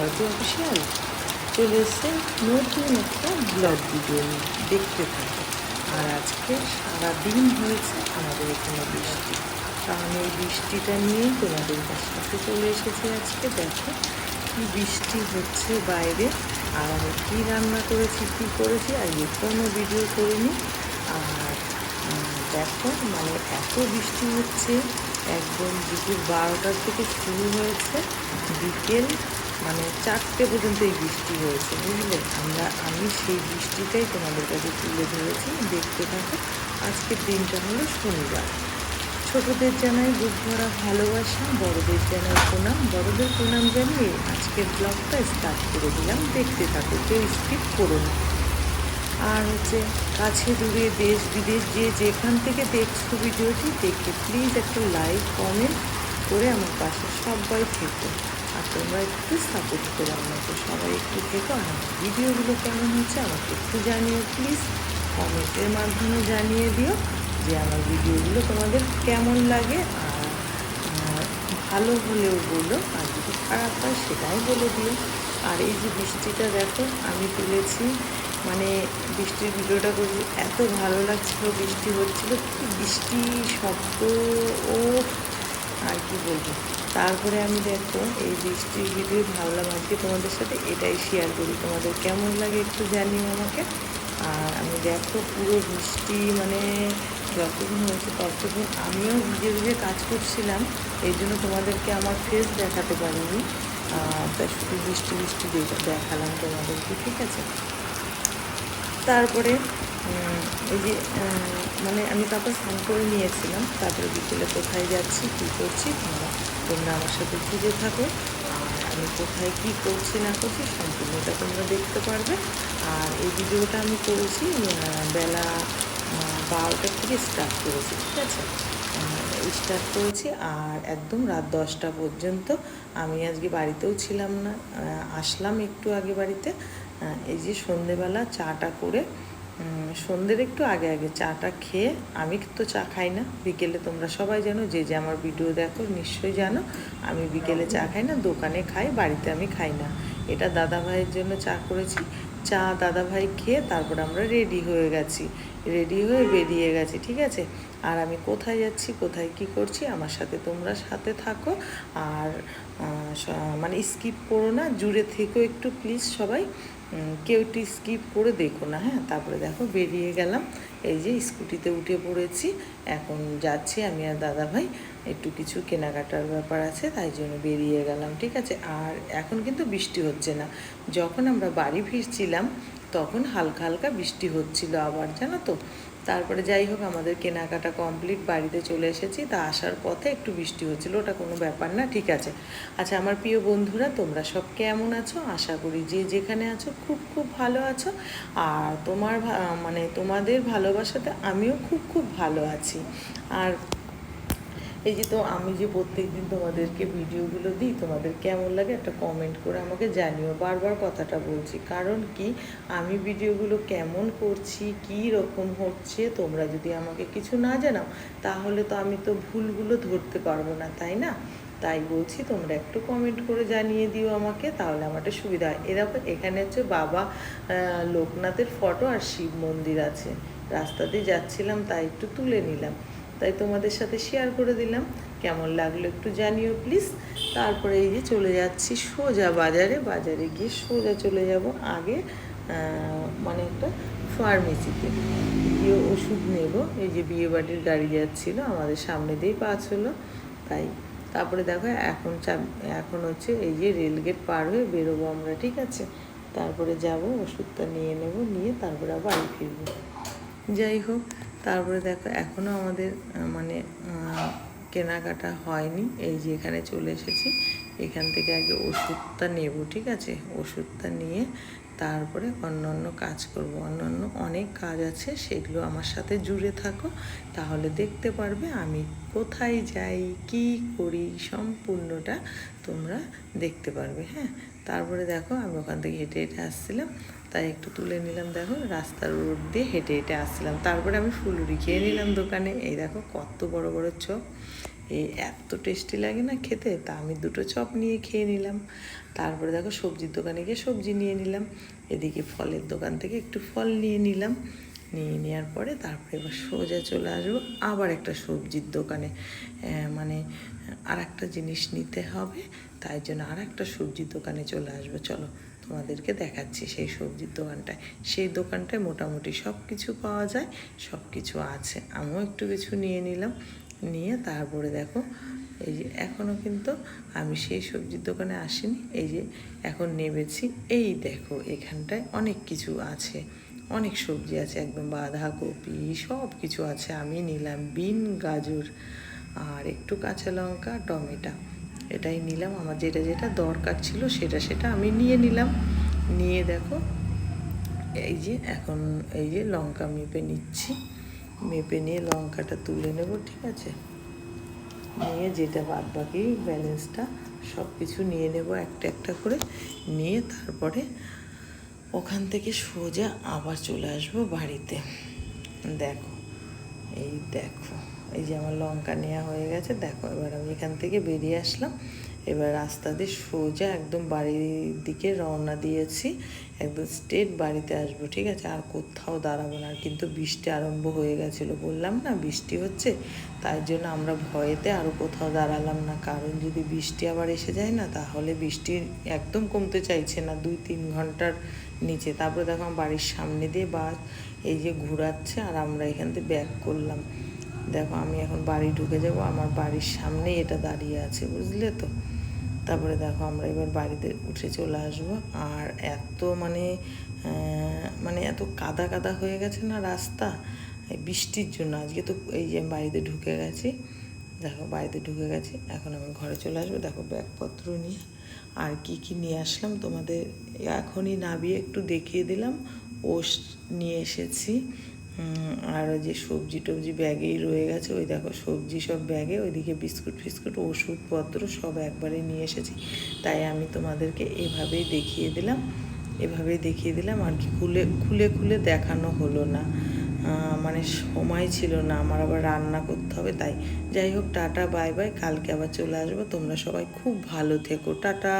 মিষ্টি অফিসিয়াল চলে এসছে নতুন একটা ব্লগ ভিডিও নিয়ে। দেখতে থাকো। আর আজকে সারাদিন হয়েছে আমাদের এখানে বৃষ্টি। কারণ এই বৃষ্টিটা নিয়েই তোমাদের কাছে চলে এসেছে আজকে। দেখো কি বৃষ্টি হচ্ছে বাইরে। আর আমি কী রান্না করেছি, কী করেছি, আর এ কোনো ভিডিও করিনি। আর দেখো মানে এত বৃষ্টি হচ্ছে, একদম দুপুর বারোটার থেকে শুরু হয়েছে। বিকেল মানে চারটে পর্যন্ত এই বৃষ্টি হয়েছে, বুঝলে? আমরা, আমি সেই বৃষ্টিটাই তোমাদের কাছে তুলে ধরেছি, দেখতে থাকো। আজকের দিনটা হলো শনিবার। ছোটদের জানাই বুক ভরা ভালোবাসা, বড়দের জানাই প্রণাম। বড়দের প্রণাম জানিয়ে আজকের ব্লগটা স্টার্ট করে দিলাম। দেখতে থাকো, কেউ স্কিপ করো না। আর হচ্ছে কাছে দূরে দেশ, বিদেশ, যে যেখান থেকে দেখছ ভিডিওটি, দেখে প্লিজ একটা লাইক কমেন্ট করে আমার পাশে সবাই থেকো। আর তোমরা একটু সাপোর্ট করো আমাকে সবাই একটু থেকো আমার ভিডিওগুলো কেমন হচ্ছে আমাকে একটু জানিও প্লিজ কমেন্টের মাধ্যমে জানিয়ে দিও যে আমার ভিডিওগুলো তোমাদের কেমন লাগে, আর ভালো হলেও বলো, আর যদি খারাপ হয় সেটাও বলে দিও। আর এই যে বৃষ্টিটা দেখো, আমি তুলেছি মানে বৃষ্টির ভিডিওটা করছি, এত ভালো লাগছিল, বৃষ্টি হচ্ছিল, কি বৃষ্টি শব্দ ও আর কি বলব। তারপরে আমি দেখো, এই বৃষ্টির ভিডিও ভাবলাম আজকে তোমাদের সাথে এটাই শেয়ার করি। তোমাদের কেমন লাগে একটু জানিও আমাকে। আর আমি দেখো পুরো বৃষ্টি মানে যতক্ষণ হয়েছে ততক্ষণ আমিও ভিজে ভিজে কাজ করছিলাম, এই জন্য তোমাদেরকে আমার ফেস দেখাতে পারিনি। তাই শুধু বৃষ্টি বৃষ্টি দেখালাম তোমাদেরকে, ঠিক আছে? তারপরে এই যে মানে আমি তারপর স্নান করে নিয়েছিলাম, তারপরে বিকেলে কোথায় যাচ্ছি, কী করছি, তোমরা তোমরা আমার সাথে খুঁজে থাকো। আর আমি কোথায় কী করছি, না করছি, সম্পূর্ণটা তোমরা দেখতে পারবে। আর এই ভিডিওটা আমি করেছি বেলা বারোটার থেকে স্টার্ট করেছি, ঠিক আছে? স্টার্ট করেছি আর একদম রাত দশটা পর্যন্ত আমি আজকে বাড়িতেও ছিলাম না। আসলাম একটু আগে বাড়িতে। এই যে সন্ধেবেলা চাটা করে সন্ধ্যের একটু আগে আগে চাটা খেয়ে, আমি তো চা খাই না। বিকেলে তোমরা সবাই জানো, যে যে আমার ভিডিও দেখো নিশ্চয়ই জানো, আমি বিকেলে চা খাই না, দোকানে খাই, বাড়িতে আমি খাই না। এটা দাদা ভাইয়ের জন্য চা করেছি। চা দাদা ভাই খেয়ে তারপর আমরা রেডি হয়ে গেছি। রেডি হয়ে বেরিয়ে গেছি, ঠিক আছে? আর আমি কোথায় যাচ্ছি, কোথায় কি করছি, আমার সাথে তোমরা সাথে থাকো। আর মানে স্কিপ করো না, জুড়ে থেকেও একটু প্লিজ সবাই। উম, কেউ একটু স্কিপ করে দেখো না হ্যাঁ? তারপরে দেখো বেরিয়ে গেলাম। এই যে স্কুটিতে উঠে পড়েছি। এখন যাচ্ছি আমি আর দাদা ভাই। একটু কিছু কেনাকাটার ব্যাপার আছে তাই জন্য বেরিয়ে গেলাম ঠিক আছে? আর এখন কিন্তু বৃষ্টি হচ্ছে না। যখন আমরা বাড়ি ফিরছিলাম তখন হালকা হালকা বৃষ্টি হচ্ছিল আবার জানো তো? তারপরে যাই হোক, আমাদের কেনাকাটা কমপ্লিট বাড়িতে চলে এসেছি। তা আসার পথে একটু বৃষ্টি হচ্ছিল, ওটা কোনো ব্যাপার না, ঠিক আছে। আচ্ছা আমার প্রিয় বন্ধুরা, তোমরা সব কেমন আছো? আশা করি যে যেখানে আছো, খুব খুব ভালো আছো। আর তোমার মানে তোমাদের ভালোবাসাতে আমিও খুব খুব ভালো আছি। আর এই যে তো আমি যে প্রত্যেকদিন তোমাদেরকে ভিডিওগুলো দিই, তোমাদের কেমন লাগে একটা কমেন্ট করে আমাকে জানিও। বারবার কথাটা বলছি, কারণ কি? আমি ভিডিওগুলো কেমন করছি, কী রকম হচ্ছে, তোমরা যদি আমাকে কিছু না জানাও, তাহলে তো আমি তো ভুলগুলো ধরতে পারব না, তাই না? তাই বলছি, তোমরা একটু কমেন্ট করে জানিয়ে দিও আমাকে, তাহলে আমার একটা সুবিধা হয়। এরকম এখানে হচ্ছে বাবা লোকনাথের ফটো আর শিব মন্দির আছে। রাস্তা দিয়ে যাচ্ছিলাম, তাই একটু তুলে নিলাম। তাই তোমাদের সাথে শেয়ার করে দিলাম। কেমন লাগল একটু জানিও প্লিজ তারপরে এই যে চলে যাচ্ছি সোজা বাজারে। বাজারে গিয়ে সোজা চলে যাব আগে মানে একটা ফার্মেসিতে গিয়ে ওষুধ নেব। এই যে বিয়েবাড়ির গাড়ি যাচ্ছিল, আমাদের সামনে দিয়েই পাস হলো। তাই, তারপরে দেখো এখন এখন হচ্ছে এই যে রেলগেট পার হয়ে বেরোবো আমরা, ঠিক আছে? তারপরে যাব, ওষুধটা নিয়ে নেব, নিয়ে তারপরে আবার বাড়ি ফিরবো। যাই হোক তারপরে দেখো এখনও আমাদের মানে কেনাকাটা হয়নি। এই যে এখানে চলে এসেছি। এখান থেকে আগে ওষুধটা নেব, ঠিক আছে? ওষুধটা নিয়ে তারপরে অন্য অন্য কাজ করব। অন্য অন্য অনেক কাজ আছে, সেগুলো আমার সাথে জুড়ে থাকো। তাহলে দেখতে পারবে আমি কোথায় যাই, কি করি, সম্পূর্ণটা তোমরা দেখতে পারবে হ্যাঁ? তারপরে দেখো আমি ওখান থেকে হেঁটে হেঁটে আসছিলাম, তাই একটু তুলে নিলাম দেখো, রাস্তার রোড দিয়ে হেঁটে হেঁটে আসছিলাম। তারপরে আমি ফুলুরি খেয়ে নিলাম দোকানে। এই দেখো কত বড় বড় চপ। এই এত টেস্টি লাগে না খেতে, তা আমি দুটো চপ নিয়ে খেয়ে নিলাম। তারপরে দেখো সবজির দোকানে গিয়ে সবজি নিয়ে নিলাম। এদিকে ফলের দোকান থেকে একটু ফল নিয়ে নিলাম। নিয়ে নেওয়ার পরে তারপরে এবার সোজা চলে আসব আবার একটা সবজির দোকানে। মানে আর একটা জিনিস নিতে হবে, তাই জন্য আর একটা সবজির দোকানে চলে আসব। চলো তোমাদেরকে দেখাচ্ছি সেই সবজির দোকানটায়। সেই দোকানটায় মোটামুটি সব কিছু পাওয়া যায় সব কিছু আছে। আমিও একটু কিছু নিয়ে নিলাম, নিয়ে তারপরে দেখো, এই যে এখনও কিন্তু আমি সেই সবজির দোকানে আসিনি, এই যে এখন নেমেছি। এই দেখো এখানটায় অনেক কিছু আছে। অনেক সবজি আছে, একদম বাঁধাকপি সব কিছু আছে। আমি নিলাম বিন, গাজর আর একটু কাঁচা লঙ্কা, টমেটো। এটাই নিলাম। আমার যেটা যেটা দরকার ছিল সেটা সেটা আমি নিয়ে নিলাম। নিয়ে দেখো, এই যে এখন এই যে লঙ্কা মেপে নিচ্ছি। মেপে নিয়ে লঙ্কাটা তুলে নেব, ঠিক আছে? নিয়ে যেটা বাদ বাকি ব্যালেন্সটা সব কিছু নিয়ে নেব একটা একটা করে। নিয়ে তারপরে ওখান থেকে সোজা আবার চলে আসব বাড়িতে। দেখো, এই দেখো, এই যে আমার লঙ্কা নেওয়া হয়ে গেছে, দেখো এবার আমি এখান থেকে বেরিয়ে আসলাম। এবার রাস্তা দিয়ে সোজা একদম বাড়ির দিকে রওনা দিয়েছি। একদম স্ট্রেট বাড়িতে আসব, ঠিক আছে? আর কোথাও দাঁড়াবো না। কিন্তু বৃষ্টি আরম্ভ হয়ে গেছিল, বললাম না বৃষ্টি হচ্ছে? তাই জন্য আমরা ভয়েতে আরও কোথাও দাঁড়ালাম না। কারণ যদি বৃষ্টি আবার এসে যায় না, তাহলে বৃষ্টি একদম কমতে চাইছে না, দুই তিন ঘণ্টার নিচে। তারপরে দেখো বাড়ির সামনে দিয়ে বাস এই যে ঘোরাচ্ছে, আর আমরা এখান থেকে ব্যাক করলাম। দেখো, আমি এখন বাড়ি ঢুকে যাব, আমার বাড়ির সামনেই এটা দাঁড়িয়ে আছে, বুঝলে তো? তারপরে দেখো, আমরা এবার বাড়িতে উঠে চলে আসব। আর এত মানে মানে এত কাদা কাদা হয়ে গেছে না রাস্তা? বৃষ্টির জন্য, আজকে তো এই যে বাড়িতে ঢুকে গেছি, দেখো, বাড়িতে ঢুকে গেছি, এখন আমি ঘরে চলে আসব। দেখো, ব্যাগপত্র নিয়ে আর কি কি নিয়ে আসলাম তোমাদের, এখনই নাবিয়ে একটু দেখিয়ে দিলাম। ওষ নিয়ে এসেছি। আর ওই যে সবজি টবজি ব্যাগেই রয়ে গেছে, ওই দেখো সবজি সব ব্যাগে, ওইদিকে বিস্কুট ফিস্কুট, ওষুধপত্র সব একবারে নিয়ে এসেছি। তাই আমি তোমাদেরকে এভাবেই দেখিয়ে দিলাম, এভাবেই দেখিয়ে দিলাম, আর কি খুলে খুলে খুলে দেখানো হলো না। মানে সময় ছিল না, আমার আবার রান্না করতে হবে, তাই। যাই হোক, টাটা, বাই বাই, কালকে আবার চলে আসব, তোমরা সবাই খুব ভালো থেকো, টাটা।